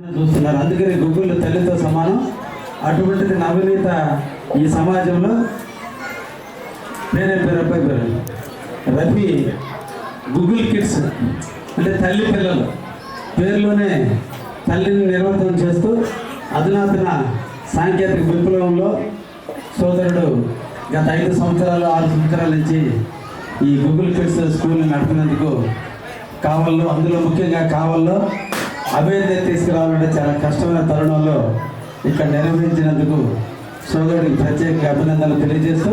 చూస్తున్నారు. అందుకని గుగ్గులు తల్లితో సమానం. అటువంటిది నవనీత ఈ సమాజంలో పేరే పేరు అబ్బాయి పేరు రఫీ గూగుల్ కిడ్స్ అంటే తల్లి పిల్లలు. పేరులోనే తల్లిని నిర్వర్తనం చేస్తూ అధునాతన సాంకేతిక విప్లవంలో సోదరుడు గత ఐదు సంవత్సరాలు ఆరు సంవత్సరాల నుంచి ఈ గూగుల్ కిడ్స్ స్కూల్ని నడిపినందుకు కావల్లో అందులో ముఖ్యంగా కావల్లో అభ్యర్థి తీసుకురావాలంటే చాలా కష్టమైన తరుణంలో ఇక్కడ నిర్వహించినందుకు సోదరుడికి ప్రత్యేక అభినందనలు తెలియజేస్తూ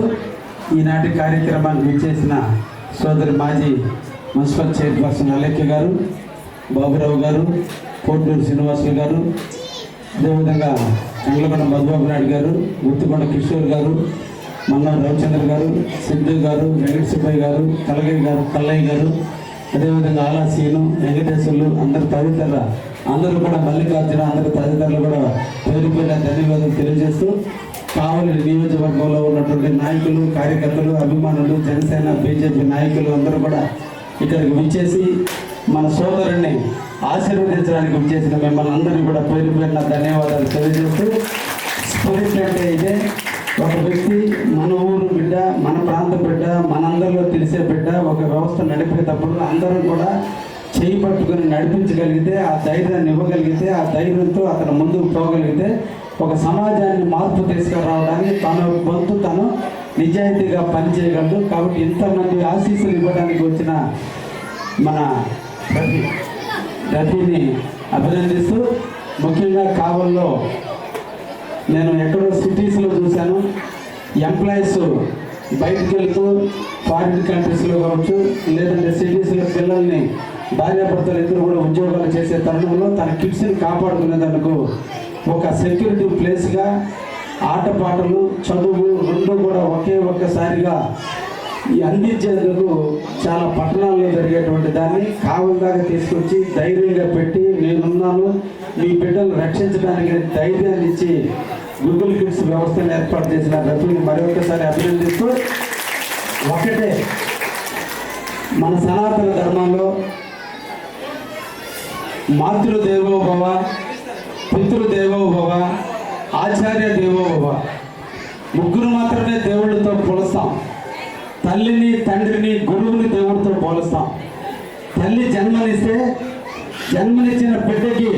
ఈనాటి కార్యక్రమాన్ని విచ్చేసిన సోదరి మాజీ మున్సిపల్ చైర్పర్సన్ అలెక్య గారు బాబురావు గారు కోటూరు శ్రీనివాసులు గారు అదేవిధంగా చంద్రకొండ మధుబాబు నాయుడు గారు గుర్తుకొండ కిషోర్ గారు మన్నం రవిచంద్ర గారు సిద్ధు గారు వెంకట సుబ్బయ్య గారు కలగయ్య గారు కల్లయ్య గారు అదేవిధంగా ఆలాసీను వెంకటేశ్వర్లు అందరు తదితర అందరూ కూడా మల్లికార్జున అందరు తదితరులు కూడా పేరు పేరు ధన్యవాదాలు తెలియజేస్తూ కావలి నియోజకవర్గంలో ఉన్నటువంటి నాయకులు కార్యకర్తలు అభిమానులు జనసేన బీజేపీ నాయకులు అందరూ కూడా ఇక్కడికి విచ్చేసి మన సోదరుణ్ణి ఆశీర్వదించడానికి విచ్చేసిన మిమ్మల్ని అందరినీ కూడా పేరు పేరున ధన్యవాదాలు తెలియజేస్తూ స్పిరిట్ అంటే ఇదే. ఒక వ్యక్తి మన ఊరు బిడ్డ మన ప్రాంత బిడ్డ మనందరిలో తెలిసే బిడ్డ ఒక వ్యవస్థ నడిపేటప్పుడు అందరం కూడా చేయి పట్టుకుని నడిపించగలిగితే ఆ ధైర్యాన్ని ఇవ్వగలిగితే ఆ ధైర్యంతో అతను ముందుకు పోగలిగితే ఒక సమాజాన్ని మార్పు తీసుకురావడానికి తన వంతు తను నిజాయితీగా పనిచేయగలదు కాబట్టి ఇంతమంది ఆశీస్సులు ఇవ్వడానికి వచ్చిన మన రఫీ రఫీని అభినందిస్తూ ముఖ్యంగా కావల్లో నేను ఎక్కడో సిటీస్లో చూశాను. ఎంప్లాయీస్ బయటకు వెళ్తూ ఫారిన్ కంట్రీస్లో కావచ్చు లేదంటే సిటీస్లో పిల్లల్ని భార్యాభర్తలు ఇద్దరు కూడా ఉద్యోగాలు చేసే తరుణంలో తన కిడ్స్ని కాపాడుకునేందుకు ఒక సెక్యూరిటీ ప్లేస్గా ఆటపాటలు చదువు రెండు కూడా ఒకే ఒక్కసారిగా అందించేందుకు చాలా పట్టణాల్లో జరిగేటువంటి దాన్ని కావలిదాకా తీసుకొచ్చి ధైర్యంగా పెట్టి నేనున్నాను మీ బిడ్డలు రక్షించడానికి ధైర్యాన్ని ఇచ్చి గూగుల్ కిడ్స్ వ్యవస్థను ఏర్పాటు చేసిన రఫీని మరొకసారి అభినందిస్తూ ఒకటే మన సనాతన ధర్మంలో మాతృదేవో భవ పితృదేవో భవ ఆచార్య దేవో భవ ముగ్గురు మాత్రమే దేవుడితో పోలుస్తాం. తల్లిని తండ్రిని గురువుని దేవుడితో పోలుస్తాం. తల్లి జన్మనిస్తే జన్మనిచ్చిన బిడ్డకి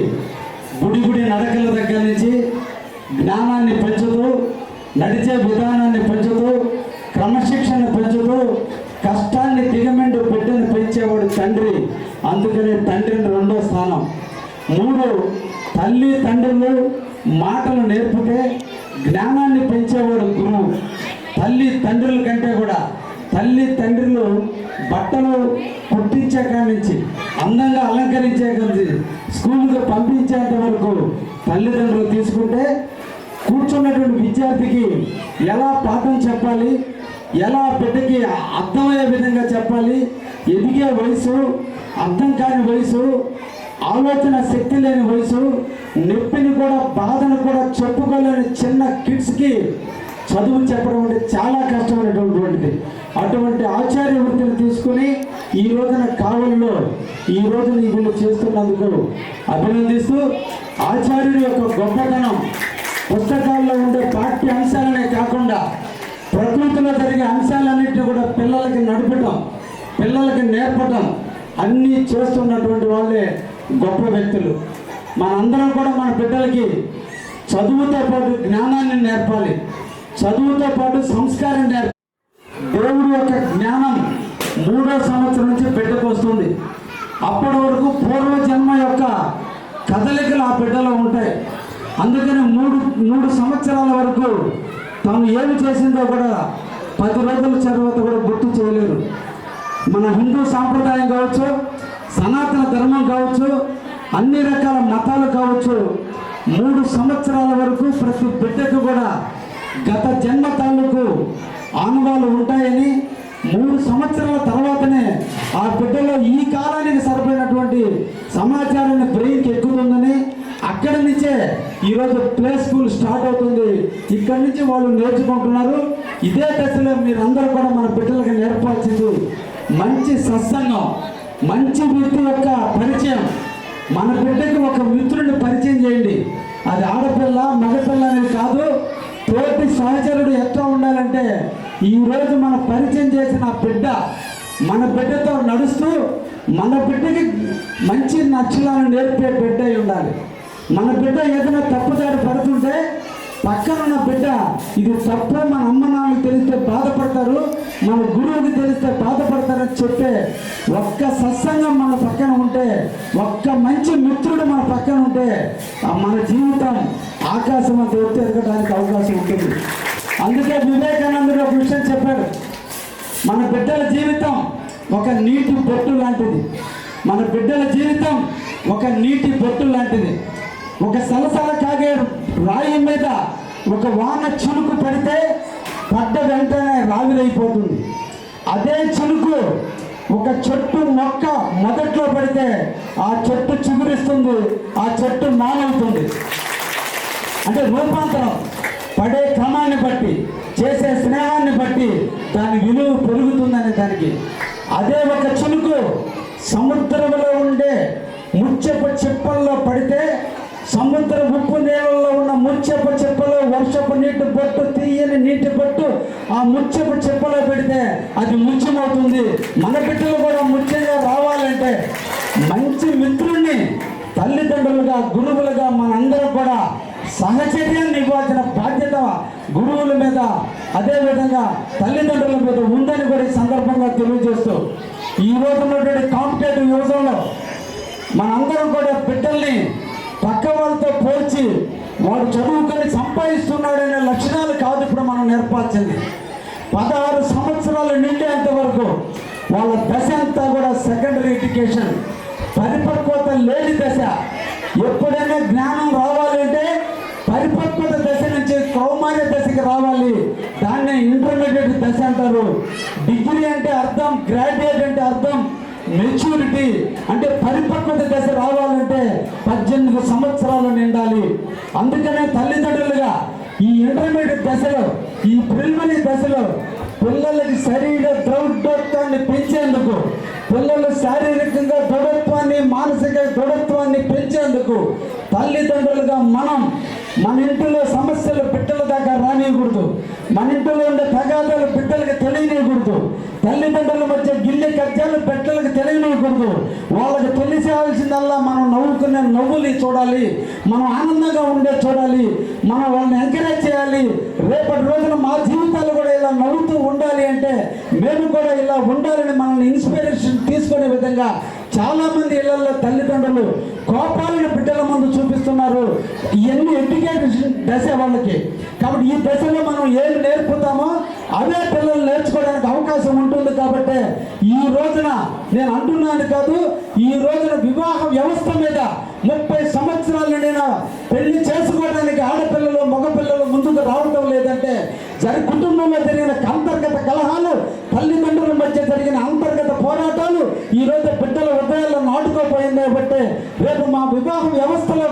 అందుకనే తండ్రిని రెండో స్థానం. మూడు తల్లి తండ్రులు మాటలు నేర్పితే జ్ఞానాన్ని పెంచేవాడు గురువు. తల్లి తండ్రుల కంటే కూడా తల్లి తండ్రులు బట్టలు కుట్టించే కాడి నుంచి అందంగా అలంకరించే కలిసి స్కూల్కి పంపించేంత వరకు తల్లిదండ్రులు తీసుకుంటే కూర్చున్నటువంటి విద్యార్థికి ఎలా పాఠం చెప్పాలి? ఎలా బిడ్డకి అర్థమయ్యే విధంగా చెప్పాలి? ఎదిగే వయసు అర్థం కాని వయసు ఆలోచన శక్తి లేని వయసు నొప్పిని కూడా బాధను కూడా చెప్పుకోలేని చిన్న కిడ్స్కి చదువు చెప్పడం అంటే చాలా కష్టమైనటువంటిది. అటువంటి ఆచార్య వృత్తిని తీసుకుని ఈ రోజున కావల్లో ఈ రోజున వీళ్ళు చేస్తున్నందుకు అభినందిస్తూ ఆచార్యుడి యొక్క గొప్పతనం పుస్తకాల్లో ఉండే పాఠ్య అంశాలనే కాకుండా ప్రకృతిలో జరిగే అంశాలన్నింటినీ కూడా పిల్లలకి నడపటం పిల్లలకి నేర్పటం అన్నీ చేస్తున్నటువంటి వాళ్ళే గొప్ప వ్యక్తులు. మనందరం కూడా మన బిడ్డలకి చదువుతో పాటు జ్ఞానాన్ని నేర్పాలి. చదువుతో పాటు సంస్కారం నేర్పాలి దేవుడి యొక్క జ్ఞానం మూడో సంవత్సరం నుంచి బిడ్డకు వస్తుంది. అప్పటి వరకు పూర్వజన్మ యొక్క కదలికలు ఆ బిడ్డలో ఉంటాయి. అందుకని మూడు మూడు సంవత్సరాల వరకు తాను ఏమి చేసిందో కూడా పది రోజుల తర్వాత కూడా గుర్తు చేయలేరు. మన హిందూ సాంప్రదాయం కావచ్చు సనాతన ధర్మం కావచ్చు అన్ని రకాల మతాలు కావచ్చు మూడు సంవత్సరాల వరకు ప్రతి బిడ్డకు కూడా గత జన్మ తాలూకు ఆనవాలు ఉంటాయని మూడు సంవత్సరాల తర్వాతనే ఆ బిడ్డలో ఈ కాలానికి సరిపోయినటువంటి సమాచారాన్ని బ్రెయిన్కి ఎక్కుతుందని అక్కడి నుంచే ఈరోజు ప్లే స్కూల్ స్టార్ట్ అవుతుంది. ఇక్కడి నుంచి వాళ్ళు నేర్చుకుంటున్నారు. ఇదే దశలో మీరందరూ కూడా మన బిడ్డలకు నేర్పాల్సింది మంచి సత్సంగం మంచి వ్యక్తి యొక్క పరిచయం. మన బిడ్డకు ఒక మిత్రుడిని పరిచయం చేయండి. అది ఆడపిల్ల మగపిల్ల అనేది కాదు. తోటి సహచరుడు ఎట్లా ఉండాలంటే ఈరోజు మన పరిచయం చేసిన బిడ్డ మన బిడ్డతో నడుస్తూ మన బిడ్డకి మంచి నచ్చలను నేర్పే బిడ్డ ఉండాలి. మన బిడ్డ ఏదైనా తప్పుదారి పడుతుంటే పక్కన ఉన్న బిడ్డ ఇది తప్ప మన అమ్మ నాన్నకి తెలిస్తే బాధపడతారు మన గురువుకి తెలిస్తే బాధపడతారని చెప్పే ఒక్క సత్సంగం మన పక్కన ఉంటే ఒక్క మంచి మిత్రుడు మన పక్కన ఉంటే మన జీవితం ఆకాశం అంత ఎత్తు ఎదగడానికి అవకాశం ఉంటుంది. అందుకే వివేకానందుడు ఒక విషయం చెప్పాడు. మన బిడ్డల జీవితం ఒక నీటి బొట్టు లాంటిది. మన బిడ్డల జీవితం ఒక నీటి బొట్టు లాంటిది. ఒక సలసల కాగే రాయి మీద ఒక వాన చిలుకు పడితే పడ్డ వెంటనే రావిరైపోతుంది. అదే చిలుకు ఒక చెట్టు మొక్క మొదట్లో పడితే ఆ చెట్టు చిగురిస్తుంది ఆ చెట్టు మానవుతుంది. అంటే రూపాంతరం. పడే క్రమాన్ని బట్టి చేసే స్నేహాన్ని బట్టి దాని విలువ పెరుగుతుందనే దానికి. అదే ఒక చిలుకు సముద్రంలో ఉండే ముచ్చపు చిప్పల్లో పడితే సముద్ర ఉప్పు నీళ్ళలో ఉన్న ముచ్చపు చెప్పలో వర్షపు నీటి బొట్టు తీయని నీటి బొట్టు ఆ ముచ్చపు చెప్పలో పెడితే అది ముత్యమవుతుంది మన బిడ్డలు కూడా ముత్యంగా రావాలంటే మంచి మిత్రుణ్ణి తల్లిదండ్రులుగా గురువులుగా మనందరం కూడా సహచర్యాన్ని ఇవ్వాల్సిన బాధ్యత గురువుల మీద అదేవిధంగా తల్లిదండ్రుల మీద ఉందని కూడా ఈ సందర్భంగా తెలియజేస్తూ ఈ రోజు ఉన్నటువంటి కాంపిటేటివ్ యువజంలో మనందరం కూడా బిడ్డల్ని వాడు చదువుకొని సంపాదిస్తున్నాడనే లక్షణాలు కాదు ఇప్పుడు మనం నేర్పాల్సింది. పదహారు సంవత్సరాలు నిండేంత వరకు వాళ్ళ దశ అంతా కూడా సెకండరీ ఎడ్యుకేషన్ పరిపక్వత లేని దశ. ఎప్పుడైనా జ్ఞానం రావాలంటే పరిపక్వత దశ నుంచి కౌమార్య దశకి రావాలి. దాన్నే ఇంటర్మీడియట్ దశ అంటారు. డిగ్రీ అంటే అర్థం గ్రాడ్యుయేట్ అంటే అర్థం మెచ్యూరిటీ అంటే పరిపక్వత దశ రావాలంటే పద్దెనిమిది సంవత్సరాలు నిండాలి. అందుకనే తల్లిదండ్రులుగా ఈ ఇంటర్మీడియట్ దశలో ఈ ప్రిలిమినరీ దశలో పిల్లలకి శరీర దృఢత్వాన్ని పెంచేందుకు పిల్లలు శారీరకంగా దృఢత్వాన్ని మానసిక దృఢత్వాన్ని పెంచేందుకు తల్లిదండ్రులుగా మనం మన ఇంటిలో సమస్యలు బిడ్డల దాకా రానియకూడదు. మన ఇంటిలో ఉండే తగాదాలు బిడ్డలకు తెలియనియకూడదు. తల్లిదండ్రుల మధ్య గిల్లె కజ్జాలు బిడ్డలకు తెలియనియకూడదు. వాళ్ళకి తెలిసేవాల్సిందల్లా మనం నవ్వుకునే నవ్వులు చూడాలి. మనం ఆనందంగా ఉండే చూడాలి. మనం వాళ్ళని ఎంకరేజ్ చేయాలి. రేపటి రోజున మా జీవితాలు కూడా ఇలా నవ్వుతూ ఉండాలి అంటే మేము కూడా ఇలా ఉండాలని మనల్ని ఇన్స్పిరేషన్ తీసుకునే విధంగా చాలా మంది ఇళ్ళలో తల్లిదండ్రులు కోపాలను బిడ్డల ముందు చూపిస్తున్నారు. ఇవన్నీ ఎడ్యుకేషన్ దశ వాళ్ళకి. కాబట్టి ఈ దశలో మనం ఏం నేర్పుతామో అవే పిల్లలు నేర్చుకోవడానికి అవకాశం ఉంటుంది కాబట్టి ఈ రోజున నేను అంటున్నాను కాదు ఈ రోజున వివాహ వ్యవస్థ మీద ముప్పై సంవత్సరాలు నేను పెళ్ళి చేసుకోవడానికి ఆడపిల్లలు మగపిల్లలు ముందుకు రావటం లేదంటే జరి కుటుంబంలో జరిగిన అంతర్గత కలహాలు తల్లిదండ్రుల మధ్య జరిగిన అంతర్గత పోరాటాలు ఈ రోజు బిడ్డల హృదయాల్లో నాటుకోపోయింది కాబట్టి రేపు మా వివాహ వ్యవస్థలో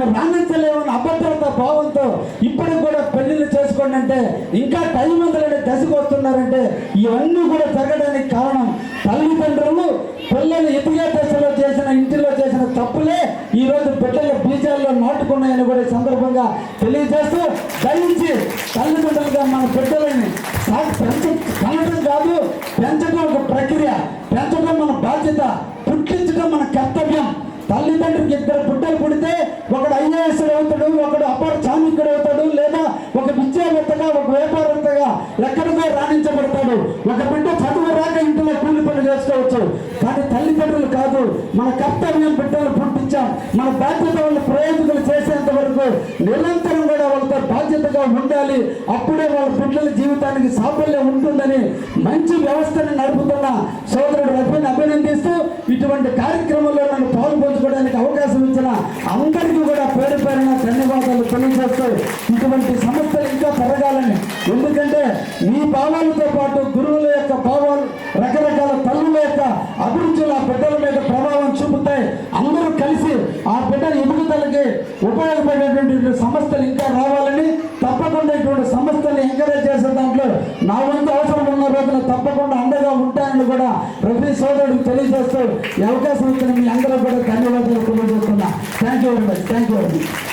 కూడా మేము రాణించలేమన్న అభద్రత భావంతో ఇప్పటికి కూడా పెళ్ళిళ్ళు చేసుకోండి అంటే ఇంకా టైం ఉందని దశకు వస్తున్నారంటే ఇవన్నీ కూడా జరగడానికి కారణం తల్లిదండ్రులు పిల్లలు ఎదిగే దశలో చేసిన ఇంటిలో చేసిన తప్పులే ఈ రోజు బిడ్డల బీజాల్లో నాటుకున్నాయని కూడా సందర్భంగా తెలియజేస్తూ దయించి తల్లిదండ్రులుగా మన బిడ్డలని పెంచ కనడం కాదు పెంచడం ఒక ప్రక్రియ. పెంచడం మన బాధ్యత. పుట్టించడం మన కర్తవ్యం. తల్లిదండ్రులకు ఇద్దరు పుట్టలు పుడితే ఎక్కడికో రాణించబడతాడు. ఒక బిడ్డ చదువు రాక ఇంట్లో కూలి పని చేసుకోవచ్చు. కానీ తల్లిదండ్రులు కాదు మన కర్తవ్యం బిడ్డలు పుట్టించాం. మన బాధ్యత వాళ్ళ ప్రయోజకులు చేసేంత వరకు నిరంతరం బాధ్యతగా ఉండాలి. అప్పుడే వాళ్ళ బిడ్డల జీవితానికి సాఫల్యం ఉంటుందని మంచి వ్యవస్థను నడుపుతున్న సోదరుడు రఘుని అభినందిస్తూ ఇటువంటి కార్యక్రమంలో నన్ను పాల్పంచుకోవడానికి అవకాశం ఇచ్చిన అందరికీ కూడా పేరు పేరున ధన్యవాదాలు తెలియజేస్తూ ఇటువంటి సమస్యలు ఇంకా పెరగాలని. ఎందుకంటే మీ భావాలతో పాటు గురువుల యొక్క భావాలు రకరకాల తల్లుల యొక్క అభిరుచులు ఆ బిడ్డల మీద ప్రభావం చూపుతాయి అందరూ కలిసి ఆ బిడ్డ ఎదుగుదలకి ఉపయోగపడేటువంటి సంస్థలు ఇంకా రావాలని తప్పకుండా ఇటువంటి సంస్థలు ఎంకరేజ్ చేసే దాంట్లో నా వంతు అవసరం ఉన్న రోజున తప్పకుండా అండగా ఉంటాయని కూడా రఫీ సోదరుడికి తెలియజేస్తూ ఈ అవకాశం ఇచ్చిన మీ అందరూ కూడా ధన్యవాదాలు తెలియజేస్తున్నా. Thank you very much thank you very much